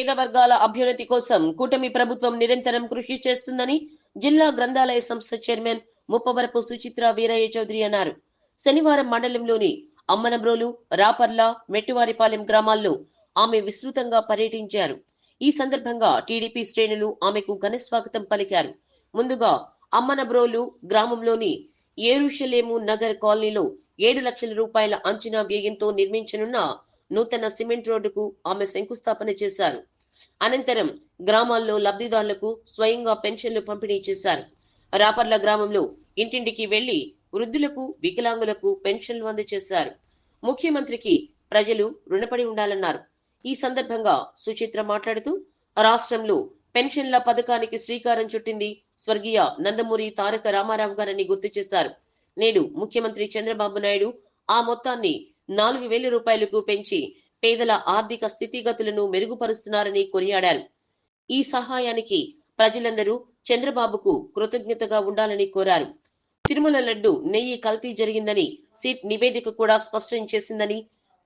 పేద వర్గాల అభ్యున్నతి కోసం కూటమి ప్రభుత్వం నిరంతరం కృషి చేస్తుందని జిల్లా గ్రంథాలయ సంస్థ చైర్మన్ ముప్పవరపు సుచిత్ర వీరయ్య చౌదరి అన్నారు. శనివారం మండలంలోని అమ్మనబ్రోలు రాపర్ల మెట్టువారిపాలెం గ్రామాల్లో ఆమె విస్తృతంగా పర్యటించారు. ఈ సందర్భంగా టీడీపీ శ్రేణులు ఆమెకు ఘన స్వాగతం పలికారు. ముందుగా అమ్మనబ్రోలు గ్రామంలోని ఏరుషలేము నగర్ కాలనీలో ఏడు లక్షల రూపాయల అంచనా వ్యయంతో నిర్మించనున్న నూతన సిమెంట్ రోడ్డుకు ఆమె శంకుస్థాపన చేశారు. అనంతరం గ్రామాల్లో లబ్ధిదారులకు స్వయంగా పెన్షన్లు పంపిణీ చేశారు. రాపర్ల గ్రామంలో ఇంటింటికి వెళ్ళి వృద్ధులకు వికలాంగులకు పెన్షన్లు అందజేశారు. ముఖ్యమంత్రికి ప్రజలు రుణపడి ఉండాలన్నారు. ఈ సందర్భంగా సుచిత్ర మాట్లాడుతూ రాష్ట్రంలో పెన్షన్ల పథకానికి శ్రీకారం చుట్టింది స్వర్గీయ నందమూరి తారక రామారావు గారని గుర్తు చేశారు. నేడు ముఖ్యమంత్రి చంద్రబాబు నాయుడు ఆ మొత్తాన్ని నాలుగు వేల రూపాయలకు పెంచి పేదల ఆర్థిక స్థితిగతులను మెరుగుపరుస్తున్నారని కొనియాడారు. ఈ సహాయానికి ప్రజలందరూ చంద్రబాబుకు కృతజ్ఞతగా ఉండాలని కోరారు. తిరుమల లడ్డు నెయ్యి కల్తీ జరిగిందని సిట్ నివేదిక కూడా స్పష్టం చేసిందని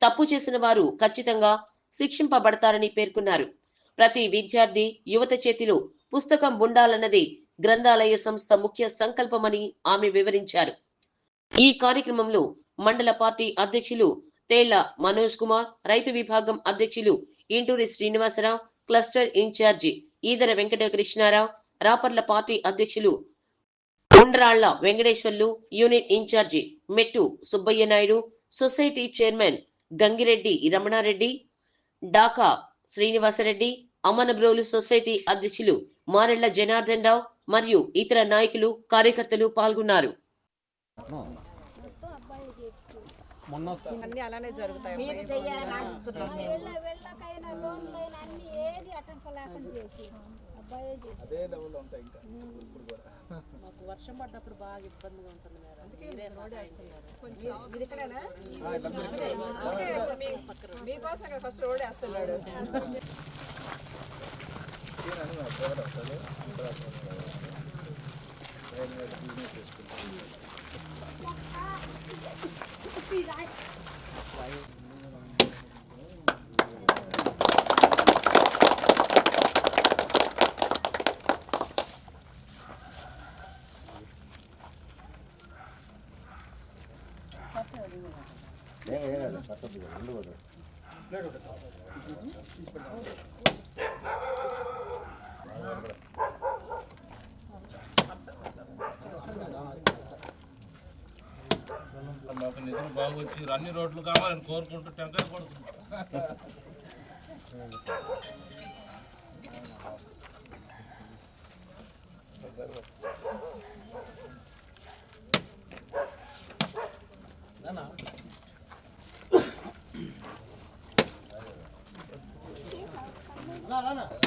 తప్పు చేసిన వారు ఖచ్చితంగా శిక్షింపబడతారని పేర్కొన్నారు. ప్రతి విద్యార్థి యువత చేతిలో పుస్తకం ఉండాలన్నది గ్రంథాలయ సంస్థ ముఖ్య సంకల్పమని ఆమె వివరించారు. ఈ కార్యక్రమంలో మండల పార్టీ అధ్యక్షులు తేళ్ళ మనోజ్ కుమార్ రైతు విభాగం అధ్యక్షులు Inturi Srinivasarao cluster incharge Edara Venkata Krishnarao Raparla party అధ్యక్షులు Undralla Venkateswarlu unit incharge Mettu Subbaiah Naidu society chairman Gangireddy Ramanareddy Daka Srinivasareddy Ammanabrolu society అధ్యక్షులు మారెళ్ళ జనార్దన్ రావు మరియు ఇతర నాయకులు కార్యకర్తలు పాల్గొన్నారు. మొన్న అన్ని అలానే జరుగుతాయి వెళ్ళకైనా లోన్లైనా అన్ని ఏది ఆటంకం లేకుండా చేసి అబ్బాయే చేసి అదే లెవెల్లో ఉంటాయి ఇంకా. ఇప్పుడు కూడా. మాకు వర్షం పడ్డప్పుడు బాగా ఇబ్బందిగా ఉంటుంది మేడం. కొంచెం మీకోసం ఇక్కడ ఫస్ట్ రోడ్ వేస్తున్నాడు. ఈయన అని మా brother వస్తాడు. ఇక్కడ వస్తాడు. ఆయన మీద business చేసుకుంటాడు. మాకు నిధులు బాబు వచ్చి అన్ని రోడ్లు కావాలని కోరుకుంటూ టెంకాయ కొడుతున్నాం ఈ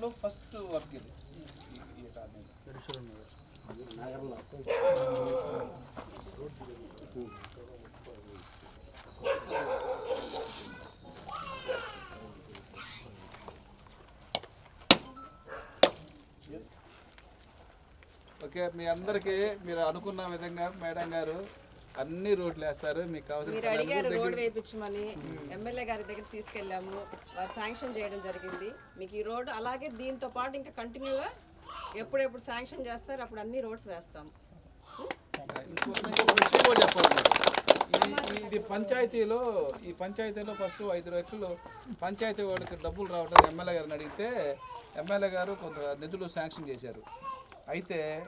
లో ఫస్ట్ వర్క్ ఇది. ఓకే మీ అందరికీ మీరు అనుకున్న విధంగా మేడం గారు అన్ని రోడ్లు వేస్తారు. మీకు మీరు అడిగారు రోడ్ వేయించమని ఎమ్మెల్యే గారి దగ్గర తీసుకెళ్ళాము. వారు శాంక్షన్ చేయడం జరిగింది. మీకు ఈ రోడ్ అలాగే దీంతో పాటు ఇంకా కంటిన్యూగా ఎప్పుడెప్పుడు శాంక్షన్ చేస్తారో అప్పుడు అన్ని రోడ్స్ వేస్తాం. ఇంకో ఇంకొక విషయం కూడా చెప్పాలి మీకు. ఈ- ఇది పంచాయతీలో ఈ పంచాయతీలో ఫస్ట్ ఐదు లక్షలు పంచాయతీ వాళ్ళకి డబ్బులు రావడం ఎమ్మెల్యే గారిని అడిగితే ఎమ్మెల్యే గారు కొంత నిధులు శాంక్షన్ చేశారు. అయితే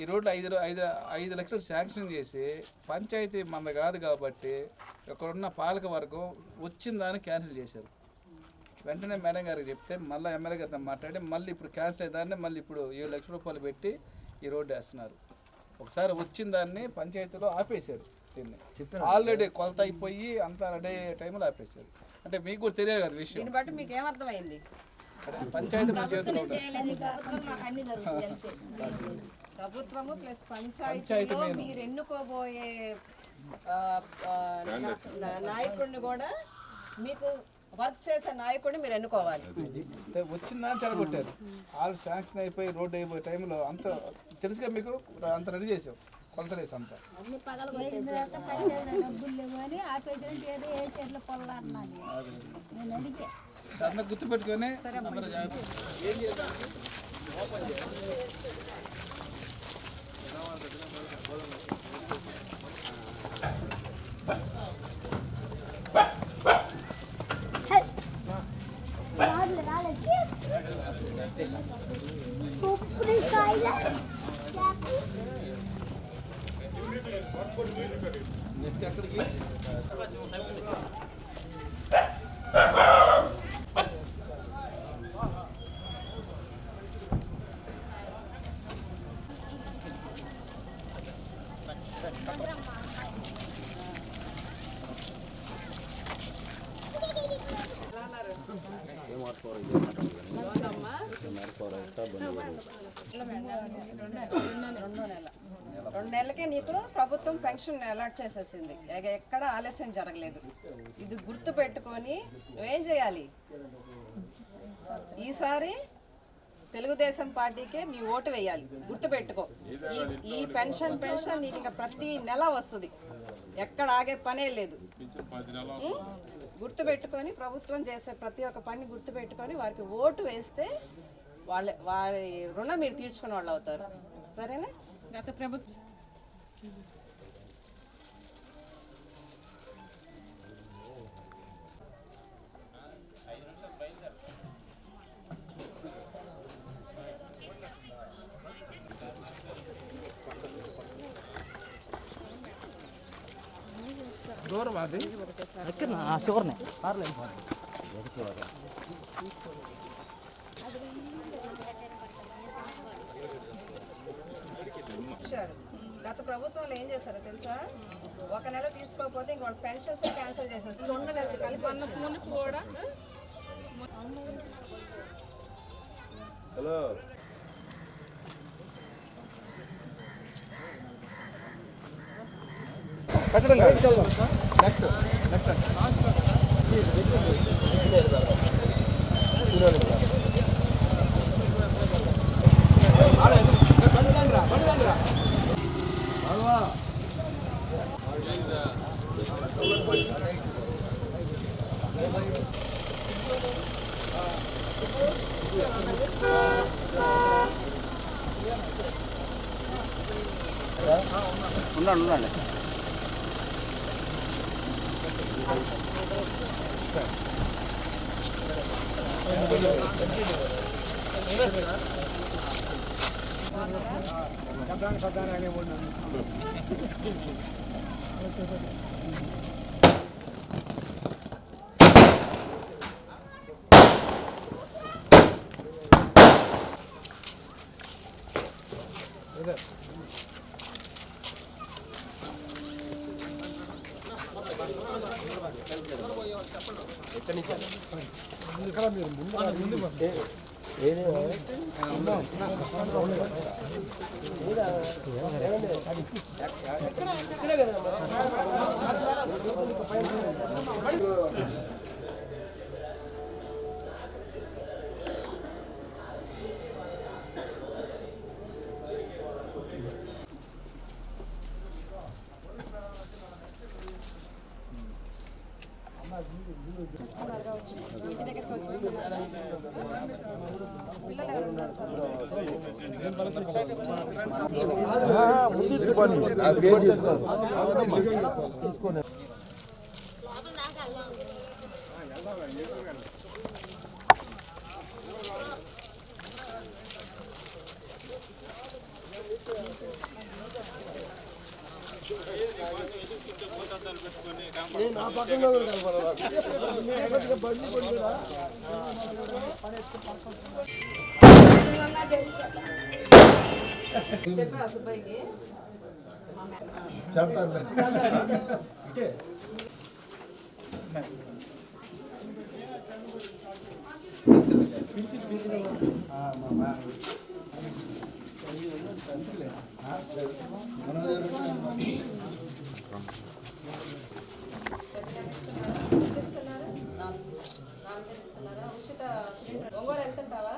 ఈ రోడ్లు ఐదు ఐదు ఐదు లక్షలు శాంక్షన్ చేసి పంచాయతీ మన కాదు కాబట్టి ఇక్కడున్న పాలక వర్గం వచ్చిన దాన్ని క్యాన్సిల్ చేశారు. వెంటనే మేడం గారికి చెప్తే మళ్ళీ ఎమ్మెల్యే గారితో మాట్లాడి మళ్ళీ ఇప్పుడు క్యాన్సిల్ అయ్యేదాన్ని మళ్ళీ ఇప్పుడు ఏడు లక్షల రూపాయలు పెట్టి ఈ రోడ్డు వేస్తున్నారు. ఒకసారి వచ్చిన దాన్ని పంచాయతీలో ఆపేశారు దీన్ని. ఆల్రెడీ కొలత అయిపోయి అంతా రెడీ అయ్యే టైంలో ఆపేశారు. అంటే మీకు కూడా తెలియదు కదా విషయం. దీన్ని బట్టి మీకు ఏమర్థమైంది? పంచాయతీ మన చేతిలో ప్రభుత్వము ప్లస్ పంచాయతీలో మీరు ఎన్నుకోబోయే నాయకుడిని కూడా మీకు వర్క్ చేసే నాయకుడిని మీరు ఎన్నుకోవాలి. అంటే వచ్చిందా అని చెడగొట్టారు. ఆల్రెడీ శాంక్షన్ అయిపోయి రోడ్ అయిపోయే టైంలో అంత తెలుసుగా మీకు? అంత రెడీ చేసాం కొలతలేసి అంతా. తర్వాత నెక్స్ట్ ఎక్కడికి నెల. రెండు నెలలకే నీకు ప్రభుత్వం పెన్షన్ అలాట్ చేసేసింది. ఇక ఎక్కడ ఆలస్యం జరగలేదు. ఇది గుర్తు పెట్టుకొని నువ్వేం చేయాలి? ఈసారి తెలుగుదేశం పార్టీకే నీ ఓటు వేయాలి. గుర్తుపెట్టుకో ఈ ఈ పెన్షన్ పెన్షన్ నీకు ఇంకా ప్రతి నెల వస్తుంది. ఎక్కడ ఆగే పనే లేదు. గుర్తుపెట్టుకొని ప్రభుత్వం చేసే ప్రతి ఒక్క పని గుర్తు పెట్టుకొని వారికి ఓటు వేస్తే వాళ్ళ వారి రుణం మీరు తీర్చుకునే వాళ్ళు అవుతారు. సరేనా? గత ప్రభుత్వం దూరం అది ఇచ్చారు గత ప్రభుత్వంలో ఏం చేశారో తెలుసా? ఒక నెల తీసుకోకపోతే ఇంక వాళ్ళ పెన్షన్స్ క్యాన్సిల్ చేసేస్తారు. రెండు నెలలు కలిపి వచ్చింది. కూడా హలో. కట్టడం కాదు. నెక్స్ట్ నెక్స్ట్ ఉండండి ఉండండి చెప్పా సుబ్బయ్యకి శబ్దానికి వెళ్తుంటావా టికెట్ ఇస్తున్నావా టికెట్ డబ్బులు ఇస్తున్నావా లెక్క తగ్గించితే అప్పుడు లెక్క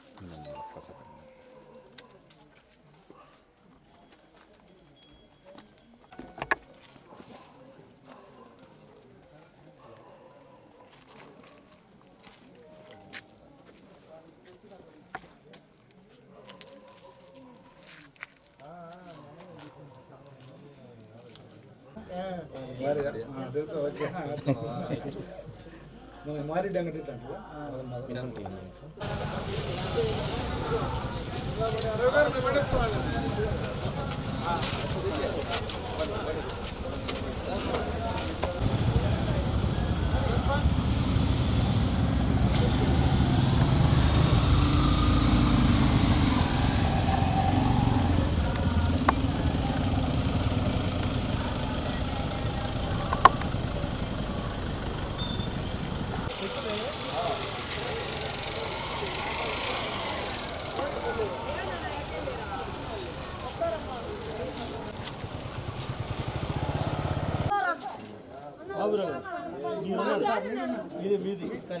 నెల తగ్గించిస్తే నెక్స్ట్ నెల నుంచి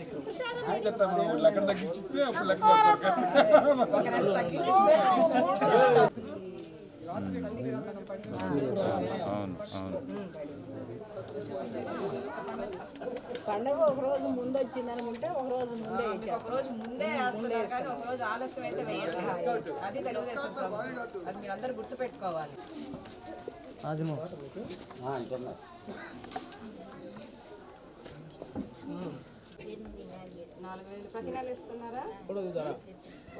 పండగ ఒక రోజు ముందు వచ్చిందనుకుంటే ఒక రోజు ముందే ఒక రోజు ముందే వేస్తున్నారు కానీ ఒక రోజు ఆలస్యం అయితే వేయట్లేదు. అది తెలుగుదేశం ప్రభుత్వం. అది మీరు అందరూ గుర్తుపెట్టుకోవాలి నాలుగు వేలు. ప్రతి నెల ఇస్తున్నారా?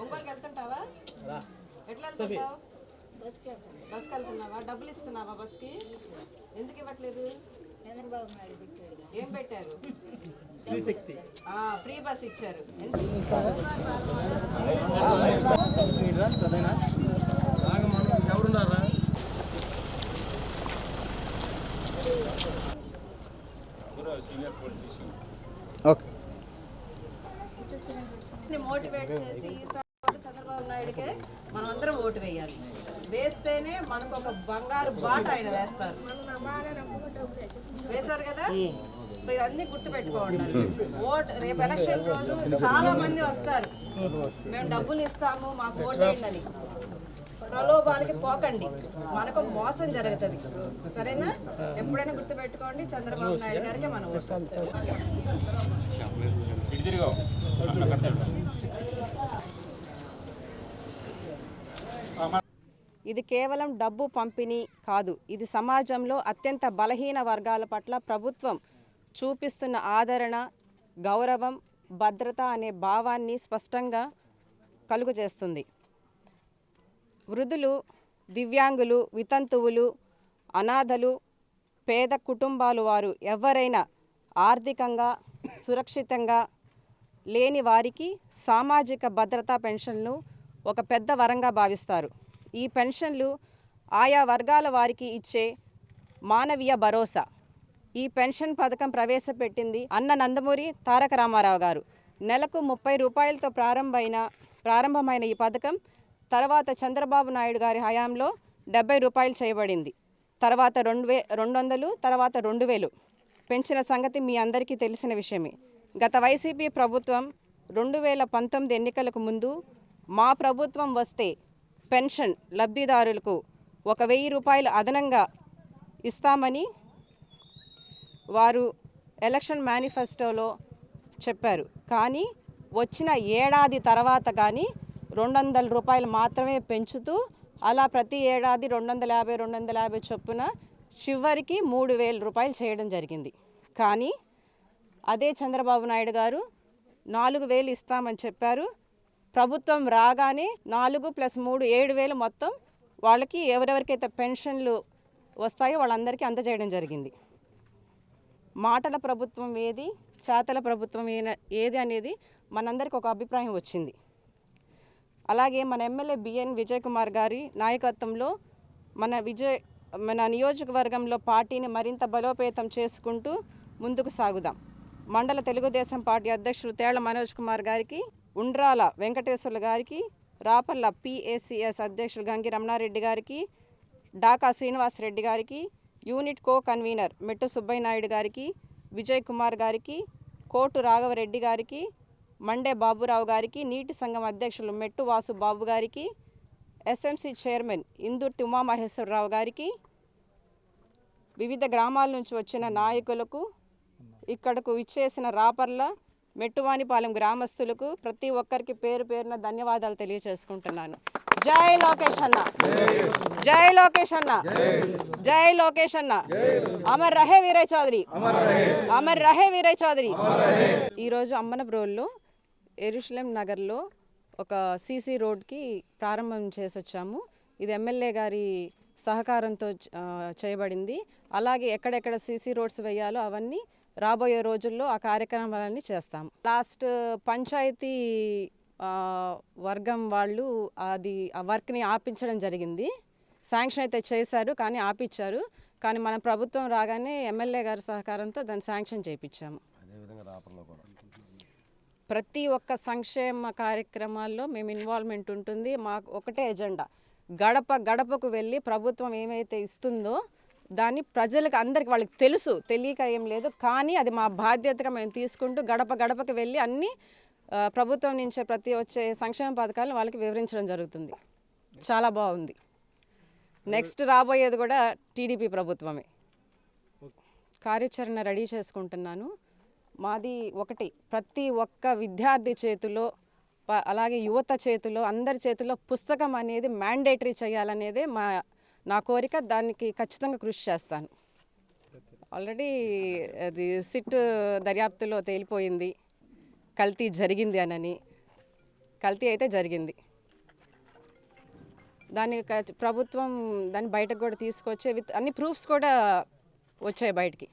ఒంగోలుకి వెళ్తుంటావా? ఎట్లా వెళ్తుంటావు? బస్కి వెళ్తున్నావా? డబ్బులు ఇస్తున్నావా బస్కి? ఎందుకు ఇవ్వట్లేదు? చంద్రబాబు నాయుడు పెట్టాడు ఏం పెట్టారు ఫ్రీ బస్ ఇచ్చారు. మోటివేట్ చేసి ఈసారి చంద్రబాబు నాయుడుకే మనం అందరం ఓటు వేయాలి. వేస్తేనే మనకు ఒక బంగారు బాట ఆయన వేస్తారు. వేశారు కదా? సో ఇదన్నీ గుర్తుపెట్టుకోవాలి ఓట్ రేపు ఎలక్షన్ రోజు చాలా మంది వస్తారు. మేము డబ్బులు ఇస్తాము మాకు ఓటు వేయండి అని. ప్రలోభాలకి పోకండి. మనకు మోసం జరుగుతుంది. సరేనా? ఎప్పుడైనా గుర్తుపెట్టుకోండి చంద్రబాబు నాయుడు గారికి మనం ఓటు ఇది కేవలం డబ్బు పంపిణీ కాదు. ఇది సమాజంలో అత్యంత బలహీన వర్గాల పట్ల ప్రభుత్వం చూపిస్తున్న ఆదరణ గౌరవం భద్రత అనే భావాన్ని స్పష్టంగా కలుగజేస్తుంది. వృద్ధులు దివ్యాంగులు వితంతువులు అనాథలు పేద కుటుంబాలు వారు ఎవరైనా ఆర్థికంగా సురక్షితంగా లేని వారికి సామాజిక భద్రతా పెన్షన్లు ఒక పెద్ద వరంగా భావిస్తారు. ఈ పెన్షన్లు ఆయా వర్గాల వారికి ఇచ్చే మానవీయ భరోసా. ఈ పెన్షన్ పథకం ప్రవేశపెట్టింది అన్న నందమూరి తారక రామారావు గారు. నెలకు ముప్పై రూపాయలతో ప్రారంభమైన ప్రారంభమైన ఈ పథకం తర్వాత చంద్రబాబు నాయుడు గారి హయాంలో డెబ్బై రూపాయలు చేయబడింది. తర్వాత రెండు వే రెండు వందలు తర్వాత రెండు వేలు. పెంచిన సంగతి మీ అందరికీ తెలిసిన విషయమే. గత వైసీపీ ప్రభుత్వం రెండు వేల పంతొమ్మిది ఎన్నికలకు ముందు మా ప్రభుత్వం వస్తే పెన్షన్ లబ్ధిదారులకు ఒక వెయ్యి రూపాయలు అదనంగా ఇస్తామని వారు ఎలక్షన్ మేనిఫెస్టోలో చెప్పారు. కానీ వచ్చిన ఏడాది తర్వాత కానీ రెండు వందల రూపాయలు మాత్రమే పెంచుతూ అలా ప్రతి ఏడాది రెండు వందల యాభై రెండు వందల యాభై చొప్పున చివరికి మూడు వేల రూపాయలు చేయడం జరిగింది. కానీ అదే చంద్రబాబు నాయుడు గారు నాలుగు వేలు ఇస్తామని చెప్పారు. ప్రభుత్వం రాగానే నాలుగు ప్లస్ మూడు ఏడు వేలు మొత్తం వాళ్ళకి ఎవరెవరికైతే పెన్షన్లు వస్తాయో వాళ్ళందరికీ అందజేయడం జరిగింది. మాటల ప్రభుత్వం ఏది చేతల ప్రభుత్వం ఏది అనేది మనందరికి ఒక అభిప్రాయం వచ్చింది. అలాగే మన ఎమ్మెల్యే బిఎన్ విజయ్ కుమార్ గారి నాయకత్వంలో మన విజయ్ మన నియోజకవర్గంలో పార్టీని మరింత బలోపేతం చేసుకుంటూ ముందుకు సాగుదాం. మండల తెలుగుదేశం పార్టీ అధ్యక్షులు తేళ్ళ మనోజ్ కుమార్ గారికి ఉండ్రాల వెంకటేశ్వర్లు గారికి రాపల్ల పిఏసిఎస్ అధ్యక్షులు గంగి రమణారెడ్డి గారికి డాకా శ్రీనివాసరెడ్డి గారికి యూనిట్ కో కన్వీనర్ మెట్టు సుబ్బయ్య నాయుడు గారికి విజయ్ కుమార్ గారికి కోటు రాఘవరెడ్డి గారికి మండే బాబురావు గారికి నీటి సంఘం అధ్యక్షులు మెట్టు వాసు బాబు గారికి ఎస్ఎంసి చైర్మన్ ఇందుర్తి ఉమామహేశ్వరరావు గారికి వివిధ గ్రామాల నుంచి వచ్చిన నాయకులకు ఇక్కడకు విచ్చేసిన రాపర్ల మెట్టువానిపాలెం గ్రామస్తులకు ప్రతి ఒక్కరికి పేరు పేరున ధన్యవాదాలు తెలియజేసుకుంటున్నాను జై లోకేష్ అన్న. జై లోకేష్ అన్న. జై లోకేష్ అన్న. అమర్ రహే వీరయ్ చౌదరి. అమర్ రహే వీరయ్ చౌదరి. ఈరోజు అమ్మన బ్రోల్లో ఎరుషలేం నగర్లో ఒక సీసీ రోడ్కి ప్రారంభం చేసి వచ్చాము ఇది ఎమ్మెల్యే గారి సహకారంతో చేయబడింది. అలాగే ఎక్కడెక్కడ సీసీ రోడ్స్ వేయాలో అవన్నీ రాబోయే రోజుల్లో ఆ కార్యక్రమాలన్నీ చేస్తాం. లాస్ట్ పంచాయతీ వర్గం వాళ్ళు అది ఆ వర్క్ని ఆపించడం జరిగింది. శాంక్షన్ అయితే చేశారు కానీ ఆపిచ్చారు. కానీ మన ప్రభుత్వం రాగానే ఎమ్మెల్యే గారి సహకారంతో దాన్ని శాంక్షన్ చేయించాము ప్రతి ఒక్క సంక్షేమ కార్యక్రమాల్లో మేము ఇన్వాల్వ్మెంట్ ఉంటుంది. మాకు ఒకటే ఎజెండా. గడప గడపకు వెళ్ళి ప్రభుత్వం ఏమైతే ఇస్తుందో దాన్ని ప్రజలకు అందరికి వాళ్ళకి తెలుసు. తెలియక ఏం లేదు. కానీ అది మా బాధ్యతగా మేము తీసుకుంటూ గడప గడపకు వెళ్ళి అన్ని ప్రభుత్వం నుంచే ప్రతి వచ్చే సంక్షేమ పథకాలను వాళ్ళకి వివరించడం జరుగుతుంది. చాలా బాగుంది. నెక్స్ట్ రాబోయేది కూడా టీడీపీ ప్రభుత్వమే. కార్యాచరణ రెడీ చేసుకుంటున్నాను. మాది ఒకటి. ప్రతి ఒక్క విద్యార్థి చేతిలో అలాగే యువత చేతిలో అందరి చేతిలో పుస్తకం అనేది మ్యాండేటరీ చేయాలనేదే మా నా కోరిక దానికి ఖచ్చితంగా కృషి చేస్తాను. ఆల్రెడీ అది సిట్ దర్యాప్తులో తేలిపోయింది. కల్తీ జరిగింది అనని. కల్తీ అయితే జరిగింది. దాని ప్రభుత్వం దాన్ని బయటకు కూడా తీసుకొచ్చే విత్ అన్ని ప్రూఫ్స్ కూడా వచ్చాయి బయటికి.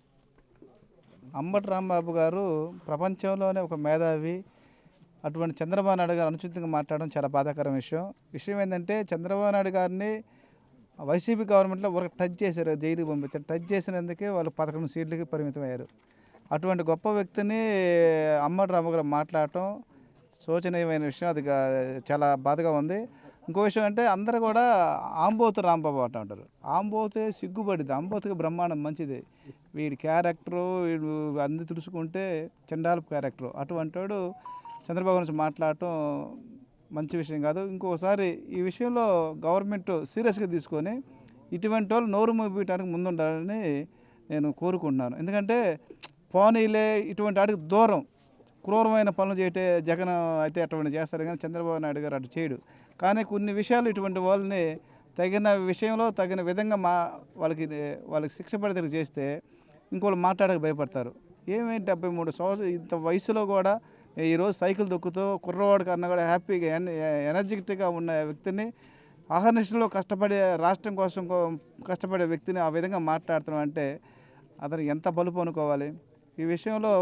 అంబటి రాంబాబు గారు ప్రపంచంలోనే ఒక మేధావి. అటువంటి చంద్రబాబు నాయుడు గారు అనుచితంగా మాట్లాడడం చాలా బాధాకరం విషయం. విషయం ఏంటంటే చంద్రబాబు నాయుడు గారిని వైసీపీ గవర్నమెంట్లో ఒక టచ్ చేశారు జైలుకి పంపించారు. టచ్ చేసినందుకే వాళ్ళు పదకొండు సీట్లకి పరిమితం అయ్యారు అటువంటి గొప్ప వ్యక్తిని అమ్మడు రామగారు మాట్లాడటం శోచనీయమైన విషయం. అది చాలా బాధగా ఉంది. ఇంకో విషయం అంటే అందరూ కూడా ఆంబోతు రాంబాబు అంటూ ఉంటారు. ఆంబోతే సిగ్గుపడింది ఆంబోతుకి బ్రహ్మాండం మంచిది. వీడి క్యారెక్టరు వీడు అన్ని తుడుచుకుంటే చండాలపు క్యారెక్టరు. అటువంటి వాడు చంద్రబాబు గురించి మాట్లాడటం మంచి విషయం కాదు. ఇంకోసారి ఈ విషయంలో గవర్నమెంట్ సీరియస్గా తీసుకొని ఇటువంటి వాళ్ళు నోరు మూపించడానికి ముందుండాలని నేను కోరుకుంటున్నాను. ఎందుకంటే పోనీలే ఇటువంటి వాటికి దూరం క్రూరమైన పనులు చేయటే జగన్ అయితే అటువంటి చేస్తారు కానీ చంద్రబాబు నాయుడు గారు అటు చేయడు. కానీ కొన్ని విషయాలు ఇటువంటి వాళ్ళని తగిన విషయంలో తగిన విధంగా మా వాళ్ళకి వాళ్ళకి శిక్ష పడితే చేస్తే ఇంకోళ్ళు మాట్లాడక భయపడతారు. ఏమేంటి డెబ్బై మూడు సంవత్సరాలు ఇంత వయసులో కూడా ఈరోజు సైకిల్ దొక్కుతూ కుర్రవాడి కన్నా కూడా హ్యాపీగా ఎనర్జెటిక్గా ఉన్న వ్యక్తిని ఆహర్నిషంలో కష్టపడే రాష్ట్రం కోసం కష్టపడే వ్యక్తిని ఆ విధంగా మాట్లాడుతున్నాం అంటే అతను ఎంత బలుపు అనుకోవాలి ఈ విషయంలో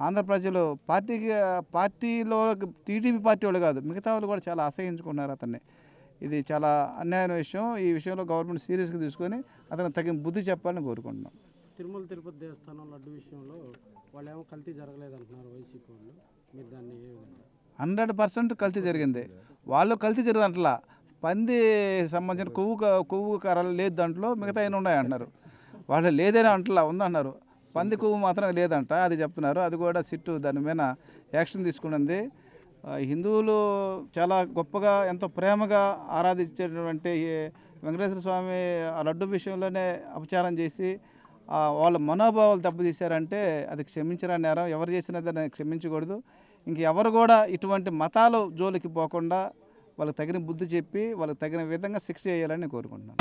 ఆంధ్ర ప్రజలు పార్టీకి పార్టీలో టీడీపీ పార్టీ వాళ్ళు కాదు మిగతా వాళ్ళు కూడా చాలా అసహించుకున్నారు అతన్ని. ఇది చాలా అన్యాయమైన విషయం. ఈ విషయంలో గవర్నమెంట్ సీరియస్గా తీసుకొని అతను తగిన బుద్ధి చెప్పాలని కోరుకుంటున్నాం. తిరుమల తిరుపతి దేవస్థానం లడ్డు విషయంలో వాళ్ళు ఏమో కల్తీ జరగలేదు అంటున్నారు వైసీపీ వాళ్ళు. హండ్రెడ్ పర్సెంట్ కల్తీ జరిగింది. వాళ్ళు కల్తీ జరిగింది అంటలా పంది సంబంధించిన కొవ్వు క- కొవ్వు కర్రలు లేదు దాంట్లో మిగతా అయినా ఉన్నాయి అంటున్నారు వాళ్ళు లేదని అంటలా ఉందన్నారు పంది కొవ్వు మాత్రం లేదంట అది చెప్తున్నారు. అది కూడా సిట్టు దాని మీద యాక్షన్ తీసుకున్నది హిందువులు చాలా గొప్పగా ఎంతో ప్రేమగా ఆరాధించినటువంటి వెంకటేశ్వర స్వామి ఆ లడ్డు విషయంలోనే అపచారం చేసి వాళ్ళ మనోభావాలు దెబ్బతీశారంటే అది క్షమించరా నేరం. ఎవరు చేసినా దాన్ని క్షమించకూడదు. ఇంకెవరు కూడా ఇటువంటి మతాలు జోలికి పోకుండా వాళ్ళకి తగిన బుద్ధి చెప్పి వాళ్ళకి తగిన విధంగా శిక్ష చేయాలని కోరుకుంటున్నాను.